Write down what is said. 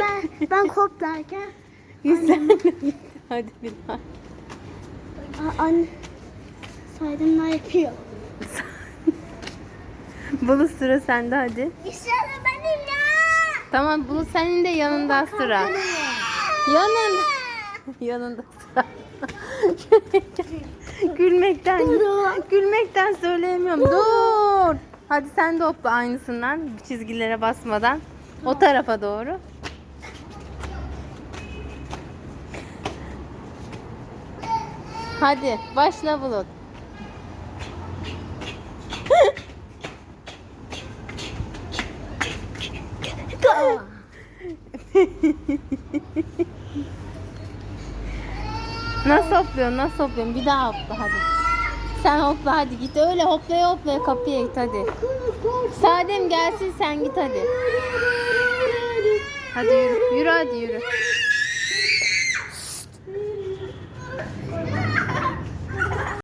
Ben ben hoplarken Güzel. Hadi bir daha. anne saydımlar yapıyor. Bulut sıra sende hadi. İşte benim ya. Tamam Bulut senin de yanında sıra. Yanında. Yanında sıra. gülmekten. Gülmekten söyleyemiyorum. Dur. Hadi sen de hopla aynısından çizgilere basmadan. O tarafa doğru. Hadi başla Bulut. Nasıl hopluyorsun? Nasıl hopluyorsun? Bir daha hopla hadi. Sen hopla hadi git. Öyle hoplaya hoplaya kapıya git hadi. Sadem gelsin sen git hadi. Hadi yürü. Yürü hadi yürü.